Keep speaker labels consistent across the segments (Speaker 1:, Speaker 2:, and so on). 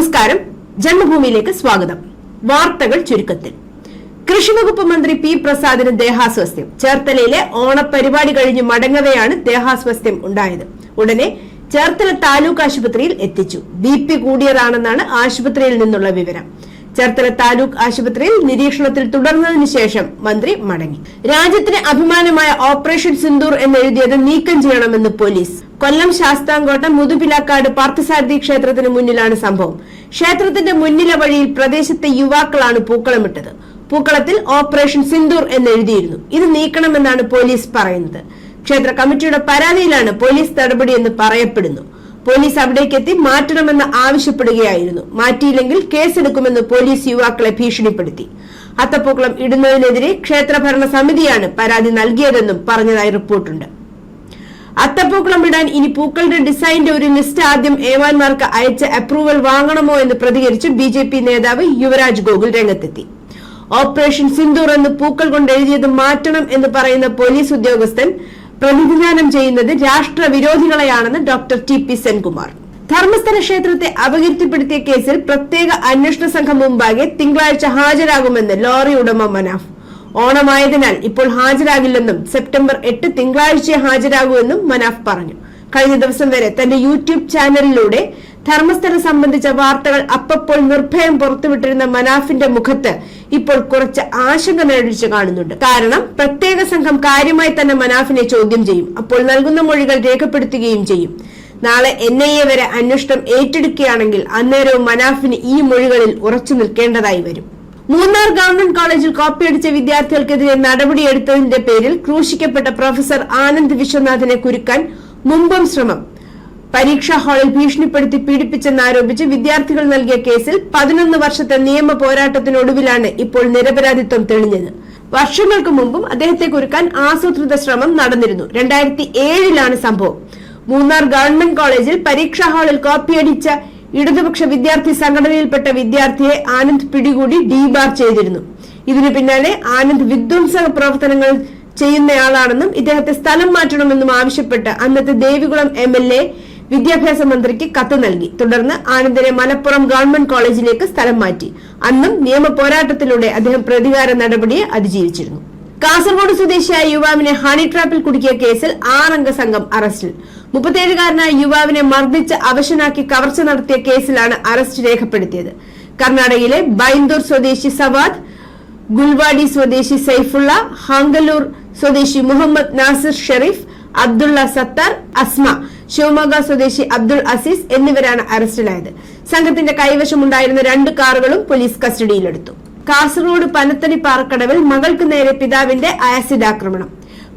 Speaker 1: നമസ്കാരം. ജന്മഭൂമിയിലേക്ക് സ്വാഗതം. വാർത്തകൾ ചുരുക്കത്തിൽ. കൃഷിവകുപ്പ് മന്ത്രി പി പ്രസാദിന് ദേഹാസ്വാസ്ഥ്യം. ചേർത്തലയിലെ ഓണപരിപാടി കഴിഞ്ഞ് മടങ്ങവെയാണ് ദേഹാസ്വാസ്ഥ്യം ഉണ്ടായത്. ഉടനെ ചേർത്തല താലൂക്ക് ആശുപത്രിയിൽ എത്തിച്ചു. ബി പി കൂടിയതാണെന്നാണ് ആശുപത്രിയിൽ നിന്നുള്ള വിവരം. ചേർത്തല താലൂക്ക് ആശുപത്രിയിൽ നിരീക്ഷണത്തിൽ തുടർന്നതിനു ശേഷം മന്ത്രി മടങ്ങി. രാജ്യത്തിന് അഭിമാനമായ ഓപ്പറേഷൻ സിന്ദൂർ എന്നെഴുതിയത് നീക്കം ചെയ്യണമെന്ന് പോലീസ്. കൊല്ലം ശാസ്താംകോട്ട മുതുപിലാക്കാട് പാർത്ഥസാരഥി ക്ഷേത്രത്തിന് മുന്നിലാണ് സംഭവം. ക്ഷേത്രത്തിന്റെ മുന്നിലെ വഴിയിൽ പ്രദേശത്തെ യുവാക്കളാണ് പൂക്കളമിട്ടത് പൂക്കളത്തിൽ ഓപ്പറേഷൻ സിന്ദൂർ എന്നെഴുതിയിരുന്നു. ഇത് നീക്കണമെന്നാണ് പോലീസ് പറയുന്നത്. ക്ഷേത്ര കമ്മിറ്റിയുടെ പരാതിയിലാണ് പോലീസ് നടപടിയെന്ന് പറയപ്പെടുന്നു. പോലീസ് അവിടേക്കെത്തി മാറ്റണമെന്ന് ആവശ്യപ്പെടുകയായിരുന്നു. മാറ്റിയില്ലെങ്കിൽ കേസെടുക്കുമെന്ന് പോലീസ് യുവാക്കളെ ഭീഷണിപ്പെടുത്തി. അത്തപ്പൂക്കളം ഇടുന്നതിനെതിരെ ക്ഷേത്രഭരണ സമിതിയാണ് പരാതി നൽകിയതെന്നും പറഞ്ഞതായി റിപ്പോർട്ടുണ്ട്. അത്തപ്പൂക്കളം ഇടാൻ ഇനി പൂക്കളുടെ ഡിസൈന്റെ ഒരു ലിസ്റ്റ് ആദ്യം ഏവാന്മാർക്ക് അയച്ച് അപ്രൂവൽ വാങ്ങണമോ എന്ന് പ്രതികരിച്ച് ബി ജെ പി നേതാവ് യുവരാജ് ഗോകുൽ രംഗത്തെത്തി. ഓപ്പറേഷൻ സിന്ദൂർ എന്ന് പൂക്കൾ കൊണ്ട് എഴുതിയത് മാറ്റണം എന്ന് പറയുന്ന പോലീസ് ഉദ്യോഗസ്ഥൻ പ്രതിനിധാനം ചെയ്യുന്നത് രാഷ്ട്ര വിരോധികളെയാണെന്ന് doctor T P Senkumar. Dharmasthala ക്ഷേത്രത്തെ അപകീർത്തിപ്പെടുത്തിയ കേസിൽ പ്രത്യേക അന്വേഷണ സംഘം മുമ്പാകെ തിങ്കളാഴ്ച ഹാജരാകുമെന്ന് ലോറി ഉടമ മനാഫ്. ഓണമായതിനാൽ ഇപ്പോൾ ഹാജരാകില്ലെന്നും സെപ്റ്റംബർ എട്ട് തിങ്കളാഴ്ചയെ ഹാജരാകുമെന്നും മനാഫ് പറഞ്ഞു. കഴിഞ്ഞ ദിവസം വരെ തന്റെ യൂട്യൂബ് ചാനലിലൂടെ ധർമ്മസ്ഥലം സംബന്ധിച്ച വാർത്തകൾ അപ്പപ്പോൾ നിർഭയം പുറത്തുവിട്ടിരുന്ന മനാഫിന്റെ മുഖത്ത് ഇപ്പോൾ കുറച്ച് ആശങ്ക നേടിച്ചു കാണുന്നുണ്ട്. കാരണം പ്രത്യേക സംഘം കാര്യമായി തന്നെ മനാഫിനെ ചോദ്യം ചെയ്യും. അപ്പോൾ നൽകുന്ന മൊഴികൾ രേഖപ്പെടുത്തുകയും ചെയ്യും. നാളെ എൻ ഐ എ വരെ അന്വേഷണം ഏറ്റെടുക്കുകയാണെങ്കിൽ അന്നേരവും മനാഫിന് ഈ മൊഴികളിൽ ഉറച്ചു നിൽക്കേണ്ടതായി വരും. മൂന്നാർ ഗവൺമെന്റ് കോളേജിൽ കോപ്പിയടിച്ച വിദ്യാർത്ഥികൾക്കെതിരെ നടപടിയെടുത്തതിന്റെ പേരിൽ ക്രൂശിക്കപ്പെട്ട പ്രൊഫസർ ആനന്ദ് വിശ്വനാഥിനെ കുരുക്കാൻ മുമ്പും ശ്രമം. പരീക്ഷാ ഹാളിൽ ഭീഷണിപ്പെടുത്തി പീഡിപ്പിച്ചെന്നാരോപിച്ച് വിദ്യാർത്ഥികൾ നൽകിയ കേസിൽ പതിനൊന്ന് വർഷത്തെ നിയമ പോരാട്ടത്തിനൊടുവിലാണ് ഇപ്പോൾ നിരപരാധിത്വം തെളിഞ്ഞത്. വർഷങ്ങൾക്ക് മുമ്പും അദ്ദേഹത്തെ കുരുക്കാൻ ആസൂത്രിത ശ്രമം നടന്നിരുന്നു. രണ്ടായിരത്തി ഏഴിലാണ് സംഭവം. മൂന്നാർ ഗവൺമെന്റ് കോളേജിൽ പരീക്ഷാ ഹാളിൽ കോപ്പിയടിച്ച ഇടതുപക്ഷ വിദ്യാർത്ഥി സംഘടനയിൽപ്പെട്ട വിദ്യാർത്ഥിയെ ആനന്ദ് പിടികൂടി ഡീബാർ ചെയ്തിരുന്നു. ഇതിനു പിന്നാലെ ആനന്ദ് വിധ്വംസക പ്രവർത്തനങ്ങൾ ചെയ്യുന്നയാളാണെന്നും ഇദ്ദേഹത്തെ സ്ഥലം മാറ്റണമെന്നും ആവശ്യപ്പെട്ട് അന്നത്തെ ദേവികുളം എം എൽ എ വിദ്യാഭ്യാസ മന്ത്രിക്ക് കത്ത് നൽകി. തുടർന്ന് ആനന്ദിനെ മലപ്പുറം ഗവൺമെന്റ് കോളേജിലേക്ക് സ്ഥലം മാറ്റി. അന്നും നിയമ പോരാട്ടത്തിലൂടെ അദ്ദേഹം പ്രതികാര നടപടിയെ അതിജീവിച്ചിരുന്നു. കാസർഗോഡ് സ്വദേശിയായ യുവാവിനെ ഹണി ട്രാപ്പിൽ കുടുക്കിയ കേസിൽ ആറംഗ സംഘം അറസ്റ്റിൽ. മുപ്പത്തിയേഴുകാരനായ യുവാവിനെ മർദ്ദിച്ച് അവശനാക്കി കവർച്ച നടത്തിയ കേസിലാണ് അറസ്റ്റ് രേഖപ്പെടുത്തിയത്. കർണാടകയിലെ ബൈന്ദൂർ സ്വദേശി സവാദ് ഗുൽവാഡി സ്വദേശി സൈഫുള്ള ഹാങ്കലൂർ സ്വദേശി മുഹമ്മദ് നാസിർ ഷെറീഫ് അബ്ദുള്ള സത്താർ അസ്മ ശിവമോഗ സ്വദേശി അബ്ദുൾ അസീസ് എന്നിവരാണ് അറസ്റ്റിലായത്. സംഘത്തിന്റെ കൈവശമുണ്ടായിരുന്ന രണ്ട് കാറുകളും പോലീസ് കസ്റ്റഡിയിലെടുത്തു. കാസർഗോഡ് പനത്തടി പാറക്കടവിൽ മകൾക്ക് നേരെ പിതാവിന്റെ ആസിഡ് ആക്രമണം.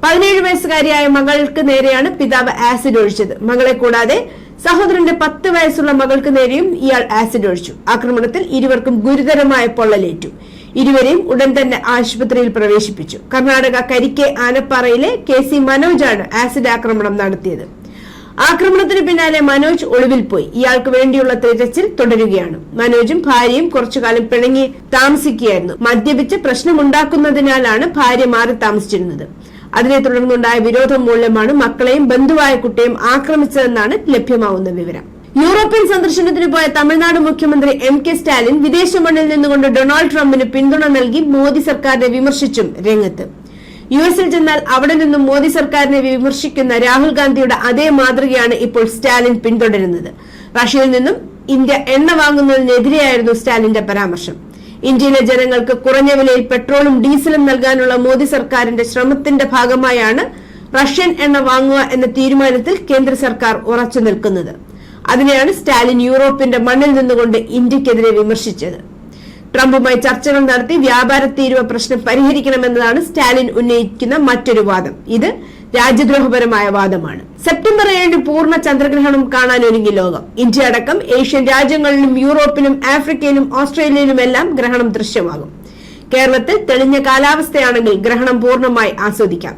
Speaker 1: പതിനേഴ് വയസ്സുകാരിയായ മകൾക്ക് നേരെയാണ് പിതാവ് ആസിഡ് ഒഴിച്ചത്. മകളെ കൂടാതെ സഹോദരന്റെ പത്ത് വയസ്സുള്ള മകൾക്ക് നേരെയും ഇയാൾ ആസിഡ് ഒഴിച്ചു. ആക്രമണത്തിൽ ഇരുവർക്കും ഗുരുതരമായ പൊള്ളലേറ്റു. ഇരുവരെയും ഉടൻ തന്നെ ആശുപത്രിയിൽ പ്രവേശിപ്പിച്ചു. കർണാടക കരിക്കെ ആനപ്പാറയിലെ കെ സി മനോജാണ് ആസിഡ് ആക്രമണം നടത്തിയത്. ആക്രമണത്തിന് പിന്നാലെ മനോജ് ഒളിവിൽ പോയി. ഇയാൾക്ക് വേണ്ടിയുള്ള തിരച്ചിൽ തുടരുകയാണ്. മനോജും ഭാര്യയും കുറച്ചുകാലം പിണങ്ങി താമസിക്കുകയായിരുന്നു. മദ്യപിച്ച് പ്രശ്നമുണ്ടാക്കുന്നതിനാലാണ് ഭാര്യ മാറി താമസിച്ചിരുന്നത്. അതിനെ തുടർന്നുണ്ടായ വിരോധം മൂലമാണ് മക്കളെയും ബന്ധുവായ കുട്ടിയും ആക്രമിച്ചതെന്നാണ് ലഭ്യമാവുന്ന വിവരം. യൂറോപ്യൻ സന്ദർശനത്തിന് പോയ തമിഴ്നാട് മുഖ്യമന്ത്രി എം കെ സ്റ്റാലിൻ വിദേശ മണ്ണിൽ നിന്നുകൊണ്ട് ഡൊണാൾഡ് ട്രംപിന് പിന്തുണ നൽകി മോദി സർക്കാരിനെ വിമർശിച്ചും രംഗത്ത്. യു എസിൽ ചെന്നാൽ അവിടെ നിന്നും മോദി സർക്കാരിനെ വിമർശിക്കുന്ന രാഹുൽ ഗാന്ധിയുടെ അതേ മാതൃകയാണ് ഇപ്പോൾ സ്റ്റാലിൻ പിന്തുടരുന്നത്. റഷ്യയിൽ നിന്നും ഇന്ത്യ എണ്ണ വാങ്ങുന്നതിനെതിരെയായിരുന്നു സ്റ്റാലിന്റെ പരാമർശം. ഇന്ത്യയിലെ ജനങ്ങൾക്ക് കുറഞ്ഞ വിലയിൽ പെട്രോളും ഡീസലും നൽകാനുള്ള മോദി സർക്കാരിന്റെ ശ്രമത്തിന്റെ ഭാഗമായാണ് റഷ്യൻ എണ്ണ വാങ്ങുക എന്ന തീരുമാനത്തിൽ കേന്ദ്ര സർക്കാർ ഉറച്ചു നിൽക്കുന്നത്. അതിനെയാണ് സ്റ്റാലിൻ യൂറോപ്പിന്റെ മണ്ണിൽ നിന്നുകൊണ്ട് ഇന്ത്യക്കെതിരെ വിമർശിച്ചത്. ട്രംപുമായി ചർച്ചകൾ നടത്തി വ്യാപാര തീരുവ പ്രശ്നം പരിഹരിക്കണമെന്നതാണ് സ്റ്റാലിൻ ഉന്നയിക്കുന്ന മറ്റൊരു വാദം. ഇത് രാജ്യദ്രോഹപരമായ വാദമാണ്. സെപ്റ്റംബർ ഏഴിന് പൂർണ ചന്ദ്രഗ്രഹണം കാണാൻ ഒരുങ്ങി ലോകം. ഇന്ത്യ അടക്കം ഏഷ്യൻ രാജ്യങ്ങളിലും യൂറോപ്പിലും ആഫ്രിക്കയിലും ഓസ്ട്രേലിയയിലുമെല്ലാം ഗ്രഹണം ദൃശ്യമാകും. കേരളത്തിൽ തെളിഞ്ഞ കാലാവസ്ഥയാണെങ്കിൽ ഗ്രഹണം പൂർണമായി ആസ്വദിക്കാം.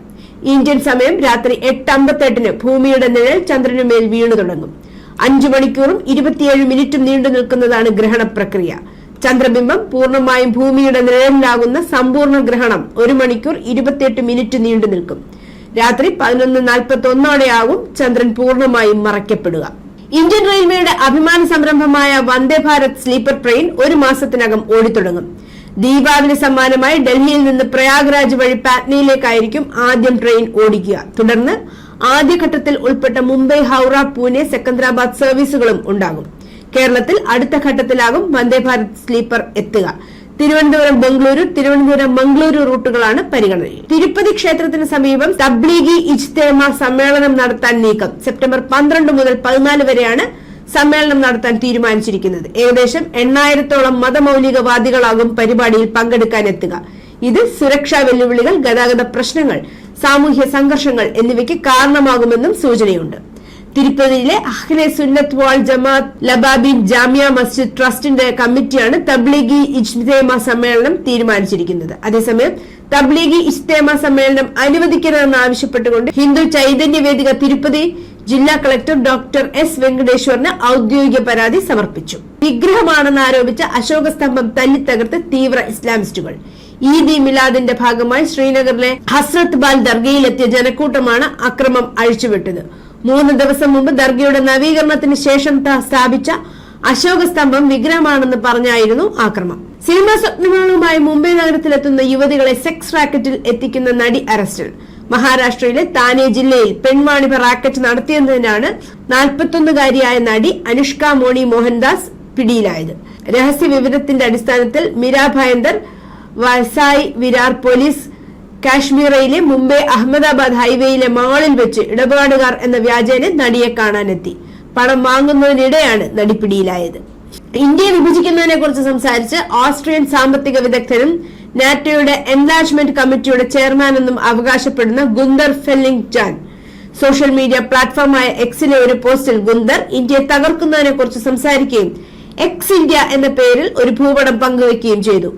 Speaker 1: ഇന്ത്യൻ സമയം രാത്രി എട്ട് അമ്പത്തെട്ടിന് ഭൂമിയുടെ നിഴൽ ചന്ദ്രനുമേൽ വീണു തുടങ്ങും. അഞ്ചു മണിക്കൂറും ഇരുപത്തിയേഴ് മിനിറ്റും നീണ്ടു നിൽക്കുന്നതാണ് ഗ്രഹണ പ്രക്രിയ. ചന്ദ്രബിംബം പൂർണമായും ഭൂമിയുടെ നിഴലിലാകുന്ന സമ്പൂർണ ഗ്രഹണം ഒരു മണിക്കൂർ ഇരുപത്തിയെട്ട് മിനിറ്റ് നീണ്ടു നിൽക്കും. രാത്രി പതിനൊന്ന് നാൽപ്പത്തി ഒന്നോടെയാവും ചന്ദ്രൻ പൂർണമായും മറയ്ക്കപ്പെടുക. ഇന്ത്യൻ റെയിൽവേയുടെ അഭിമാന സംരംഭമായ വന്ദേ ഭാരത് സ്ലീപ്പർ ട്രെയിൻ ഒരു മാസത്തിനകം ഓടിത്തുടങ്ങും. ദീപാവലി സമ്മാനമായി ഡൽഹിയിൽ നിന്ന് പ്രയാഗ്രാജ് വഴി പാറ്റ്നയിലേക്കായിരിക്കും ആദ്യം ട്രെയിൻ ഓടിക്കുക. തുടർന്ന് ആദ്യഘട്ടത്തിൽ ഉൾപ്പെട്ട മുംബൈ ഹൌറ പൂനെ സെക്കന്ദരാബാദ് സർവീസുകളും ഉണ്ടാകും. കേരളത്തിൽ അടുത്ത ഘട്ടത്തിലാകും വന്ദേ ഭാരത് സ്ലീപ്പർ എത്തുക. തിരുവനന്തപുരം ബംഗളൂരു തിരുവനന്തപുരം മംഗളൂരു റൂട്ടുകളാണ് പരിഗണനയിൽ. തിരുപ്പതി ക്ഷേത്രത്തിന് സമീപം തബ്ലീഗി ഇജ്തേമ സമ്മേളനം നടത്താൻ നീക്കം. സെപ്റ്റംബർ പന്ത്രണ്ട് മുതൽ പതിനാല് വരെയാണ് സമ്മേളനം നടത്താൻ തീരുമാനിച്ചിരിക്കുന്നത്. ഏകദേശം എണ്ണായിരത്തോളം മതമൌലികവാദികളാകും പരിപാടിയിൽ പങ്കെടുക്കാൻ എത്തുക. ഇത് സുരക്ഷാ വെല്ലുവിളികൾ ഗതാഗത പ്രശ്നങ്ങൾ സാമൂഹ്യ സംഘർഷങ്ങൾ എന്നിവയ്ക്ക് കാരണമാകുമെന്നും സൂചനയുണ്ട്. തിരുപ്പതിയിലെ അഹ്ലെ സുന്നത്ത് വാൾ ജമാഅത്ത് ലബാബിൻ ജാമ്യ മസ്ജിദ് ട്രസ്റ്റിന്റെ കമ്മിറ്റിയാണ് തബ്ലീഗി ഇജ്തേമ സമ്മേളനം തീരുമാനിച്ചിരിക്കുന്നത്. അതേസമയം തബ്ലീഗി ഇജ്തേമ സമ്മേളനം അനുവദിക്കണമെന്ന് ആവശ്യപ്പെട്ടുകൊണ്ട് ഹിന്ദു ചൈതന്യ വേദിക തിരുപ്പതി ജില്ലാ കളക്ടർ ഡോക്ടർ എസ് വെങ്കടേശ്വറിന് ഔദ്യോഗിക പരാതി സമർപ്പിച്ചു. വിഗ്രഹമാണെന്ന് ആരോപിച്ച അശോക സ്തംഭം തല്ലിത്തകർത്ത് തീവ്ര ഇസ്ലാമിസ്റ്റുകൾ. ഈദ് ഇ മിലാദിന്റെ ഭാഗമായി ശ്രീനഗറിലെ ഹസ്രത് ബാൽ ദർഗയിലെത്തിയ ജനക്കൂട്ടമാണ് അക്രമം അഴിച്ചുവിട്ടത്. മൂന്ന് ദിവസം മുമ്പ് ദർഗയുടെ നവീകരണത്തിന് ശേഷം സ്ഥാപിച്ച അശോക സ്തംഭം വിഗ്രഹമാണെന്ന് പറഞ്ഞായിരുന്നു ആക്രമം. സിനിമാ സ്വപ്നങ്ങളുമായി മുംബൈ നഗരത്തിലെത്തുന്ന യുവതികളെ സെക്സ് റാക്കറ്റിൽ എത്തിക്കുന്ന നടി അറസ്റ്റിൽ. മഹാരാഷ്ട്രയിലെ താനെ ജില്ലയിൽ പെൺവാണിഭ റാക്കറ്റ് നടത്തിയതിനാണ് നാൽപ്പത്തൊന്നുകാരിയായ നടി അനുഷ്ക മോണി മോഹൻദാസ് പിടിയിലായത്. രഹസ്യ വിവരത്തിന്റെ അടിസ്ഥാനത്തിൽ മീര ഭയന്ദർ വസായി വിരാർ പോലീസ് കാശ്മീറയിലെ മുംബൈ അഹമ്മദാബാദ് ഹൈവേയിലെ മാളിൽ വെച്ച് ഇടപാടുകാർ എന്ന വ്യാജേന നടിയെ കാണാനെത്തി. പണം വാങ്ങുന്നതിനിടെയാണ് നടി പിടിയിലായത് ഇന്ത്യയെ വിഭജിക്കുന്നതിനെ കുറിച്ച് സംസാരിച്ച് ഓസ്ട്രിയൻ സാമ്പത്തിക വിദഗ്ധനും നാറ്റോയുടെ എൻലാജ്മെന്റ് കമ്മിറ്റിയുടെ ചെയർമാനെന്നും അവകാശപ്പെടുന്ന Gunther Fehlinger Jahn social media പ്ലാറ്റ്ഫോമായ എക്സിലെ ഒരു പോസ്റ്റിൽ ഗുന്ദർ ഇന്ത്യയെ തകർക്കുന്നതിനെ കുറിച്ച് സംസാരിക്കുകയും എക്സ് ഇന്ത്യ എന്ന പേരിൽ ഒരു ഭൂപടം പങ്കുവയ്ക്കുകയും ചെയ്തു.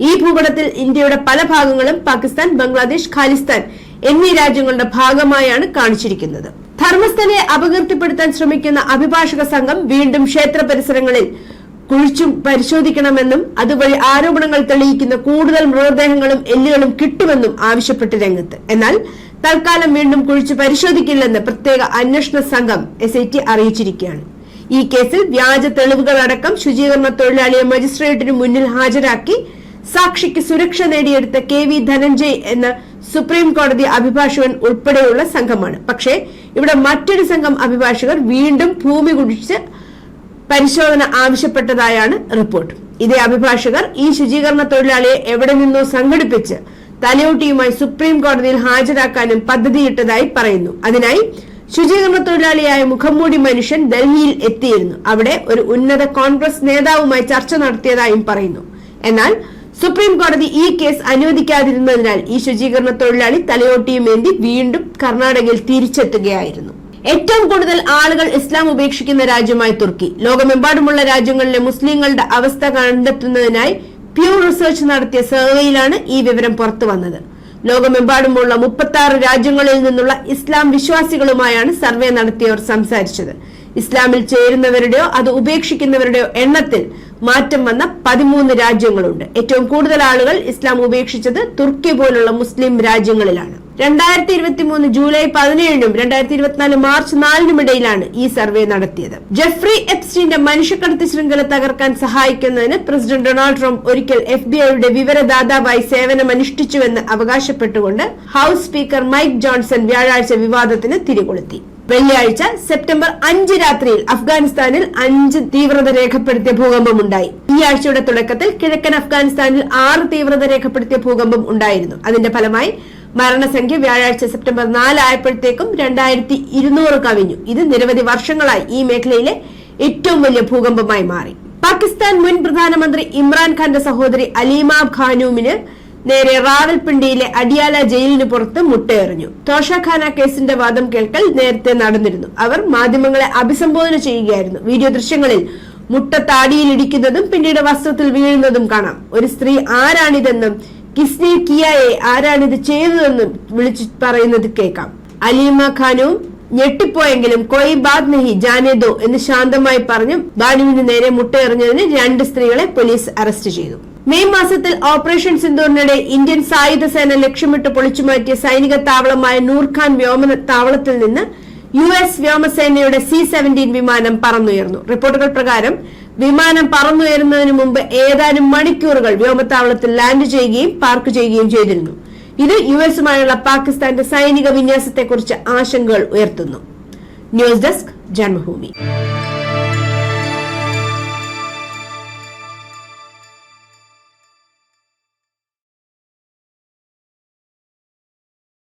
Speaker 1: ഈ ഭൂപടത്തിൽ ഇന്ത്യയുടെ പല ഭാഗങ്ങളും പാകിസ്ഥാൻ ബംഗ്ലാദേശ് ഖാലിസ്ഥാൻ എന്നീ രാജ്യങ്ങളുടെ ഭാഗമായാണ് കാണിച്ചിരിക്കുന്നത്. ധർമ്മസ്ഥലയെ അപകീർത്തിപ്പെടുത്താൻ ശ്രമിക്കുന്ന അഭിഭാഷക സംഘം വീണ്ടും ക്ഷേത്ര പരിസരങ്ങളിൽ കുഴിച്ചും പരിശോധിക്കണമെന്നും അതുവഴി ആരോപണങ്ങൾ തെളിയിക്കുന്ന കൂടുതൽ മൃതദേഹങ്ങളും എല്ലുകളും കിട്ടുമെന്നും ആവശ്യപ്പെട്ട് രംഗത്ത്. എന്നാൽ തൽക്കാലം വീണ്ടും കുഴിച്ചു പരിശോധിക്കില്ലെന്ന് പ്രത്യേക അന്വേഷണ സംഘം എസ് അറിയിച്ചിരിക്കുകയാണ്. ഈ കേസിൽ വ്യാജ തെളിവുകളടക്കം ശുചീകരണ തൊഴിലാളിയെ മജിസ്ട്രേറ്റിന് മുന്നിൽ ഹാജരാക്കി സാക്ഷിക്ക് സുരക്ഷ നേടിയെടുത്ത കെ വി ധനഞ്ജയ് എന്ന സുപ്രീം കോടതി അഭിഭാഷകൻ ഉൾപ്പെടെയുള്ള സംഘമാണ്. പക്ഷേ ഇവിടെ മറ്റൊരു സംഘം അഭിഭാഷകർ വീണ്ടും ഭൂമി കുടിച്ച് പരിശോധന ആവശ്യപ്പെട്ടതായാണ് റിപ്പോർട്ട്. ഇതേ അഭിഭാഷകർ ഈ ശുചീകരണ തൊഴിലാളിയെ എവിടെ നിന്നോ സംഘടിപ്പിച്ച് തലയോട്ടിയുമായി സുപ്രീം കോടതിയിൽ ഹാജരാക്കാനും പദ്ധതിയിട്ടതായി പറയുന്നു. അതിനായി ശുചീകരണ തൊഴിലാളിയായ മുഖംമൂടി മനുഷ്യൻ ഡൽഹിയിൽ എത്തിയിരുന്നു. അവിടെ ഒരു ഉന്നത കോൺഗ്രസ് നേതാവുമായി ചർച്ച നടത്തിയതായും പറയുന്നു. എന്നാൽ സുപ്രീം കോടതി ഈ കേസ് അനുവദിക്കാതിരുന്നതിനാൽ ഈ ശുചീകരണ തൊഴിലാളി തലയോട്ടിയുമേന്തി വീണ്ടും കർണാടകയിൽ തിരിച്ചെത്തുകയായിരുന്നു. ഏറ്റവും കൂടുതൽ ആളുകൾ ഇസ്ലാം ഉപേക്ഷിക്കുന്ന രാജ്യമായി തുർക്കി. ലോകമെമ്പാടുമുള്ള രാജ്യങ്ങളിലെ മുസ്ലിങ്ങളുടെ അവസ്ഥ കണ്ടെത്തുന്നതിനായി പ്യൂർ റിസർച്ച് നടത്തിയ സർവേയിലാണ് ഈ വിവരം പുറത്തു വന്നത്. ലോകമെമ്പാടുമുള്ള മുപ്പത്തി ആറ് രാജ്യങ്ങളിൽ നിന്നുള്ള ഇസ്ലാം വിശ്വാസികളുമായാണ് സർവേ നടത്തിയവർ സംസാരിച്ചത്. ഇസ്ലാമിൽ ചേരുന്നവരുടെയോ അത് ഉപേക്ഷിക്കുന്നവരുടെയോ എണ്ണത്തിൽ മാറ്റം വന്ന പതിമൂന്ന് രാജ്യങ്ങളുണ്ട്. ഏറ്റവും കൂടുതൽ ആളുകൾ ഇസ്ലാം ഉപേക്ഷിച്ചത് തുർക്കി പോലുള്ള മുസ്ലിം രാജ്യങ്ങളിലാണ്. രണ്ടായിരത്തി ഇരുപത്തി മൂന്ന് ജൂലൈ പതിനേഴിനും രണ്ടായിരത്തി ഇരുപത്തിനാല് മാർച്ച് നാലിനും ഇടയിലാണ് ഈ സർവേ നടത്തിയത്. ജെഫ്രി എപ്സ്റ്റീന്റെ മനുഷ്യക്കടത്ത് ശൃംഖല തകർക്കാൻ സഹായിക്കുന്നതിന് പ്രസിഡന്റ് ഡൊണാൾഡ് ട്രംപ് ഒരിക്കൽ എഫ് ബി ഐയുടെ വിവരദാതാവായി സേവനമനുഷ്ഠിച്ചുവെന്ന് അവകാശപ്പെട്ടുകൊണ്ട് ഹൌസ് സ്പീക്കർ മൈക്ക് ജോൺസൺ വ്യാഴാഴ്ച വിവാദത്തിന് തിരികൊളുത്തി. വെള്ളിയാഴ്ച സെപ്റ്റംബർ അഞ്ച് രാത്രിയിൽ അഫ്ഗാനിസ്ഥാനിൽ അഞ്ച് തീവ്രത രേഖപ്പെടുത്തിയ ഭൂകമ്പമുണ്ടായി ഈ ആഴ്ചയുടെ തുടക്കത്തിൽ കിഴക്കൻ അഫ്ഗാനിസ്ഥാനിൽ ആറ് തീവ്രത രേഖപ്പെടുത്തിയ ഭൂകമ്പം ഉണ്ടായിരുന്നു. അതിന്റെ ഫലമായി മരണസംഖ്യ വ്യാഴാഴ്ച സെപ്റ്റംബർ നാലായപ്പോഴത്തേക്കും രണ്ടായിരത്തി ഇരുന്നൂറ് കവിഞ്ഞു. ഇത് നിരവധി വർഷങ്ങളായി ഈ മേഖലയിലെ ഏറ്റവും വലിയ ഭൂകമ്പമായി മാറി. പാകിസ്ഥാൻ മുൻ പ്രധാനമന്ത്രി ഇമ്രാൻഖാന്റെ സഹോദരി അലീമ ഖാനൂമിന് നേരെ റാവൽപിണ്ടിയിലെ അടിയാല ജയിലിന് പുറത്ത് മുട്ടയെറിഞ്ഞു. തോഷഖാന കേസിന്റെ വാദം കേൾക്കൽ നേരത്തെ നടന്നിരുന്നു. അവർ മാധ്യമങ്ങളെ അഭിസംബോധന ചെയ്യുകയായിരുന്നു. വീഡിയോ ദൃശ്യങ്ങളിൽ മുട്ട താടിയിൽ ഇടിക്കുന്നതും പിന്നീട് വസ്ത്രത്തിൽ വീഴുന്നതും കാണാം. ഒരു സ്ത്രീ ആരാണിതെന്നും കിസ്നി കിയായെ ആരാണിത് ചെയ്തതെന്നും വിളിച്ചു പറയുന്നത് കേൾക്കാം. അലീമ ഖാനും ഞെട്ടിപ്പോയെങ്കിലും കൊയ് ബാദ് നഹി ജാനേദോ എന്ന് ശാന്തമായി പറഞ്ഞു ബാനുവിന് നേരെ മുട്ടയെറിഞ്ഞതിന് രണ്ട് സ്ത്രീകളെ പോലീസ് അറസ്റ്റ് ചെയ്തു. മെയ് മാസത്തിൽ ഓപ്പറേഷൻ സിന്ദൂറിനിടെ ഇന്ത്യൻ സായുധ സേന ലക്ഷ്യമിട്ട് പൊളിച്ചുമാറ്റിയ സൈനിക താവളമായ നൂർഖാൻ വ്യോമ താവളത്തിൽ നിന്ന് യു എസ് വ്യോമസേനയുടെ സി സെവന്റീൻ വിമാനം പറന്നുയർന്നു. റിപ്പോർട്ടുകൾ പ്രകാരം വിമാനം പറന്നുയരുന്നതിന് മുമ്പ് ഏതാനും മണിക്കൂറുകൾ വ്യോമത്താവളത്തിൽ ലാൻഡ് ചെയ്യുകയും പാർക്ക് ചെയ്യുകയും ചെയ്തിരുന്നു. ഇത് യു എസുമായുള്ള പാകിസ്ഥാന്റെ സൈനിക വിന്യാസത്തെക്കുറിച്ച് ആശങ്കകൾ ഉയർത്തുന്നു. News desk Janmabhumi.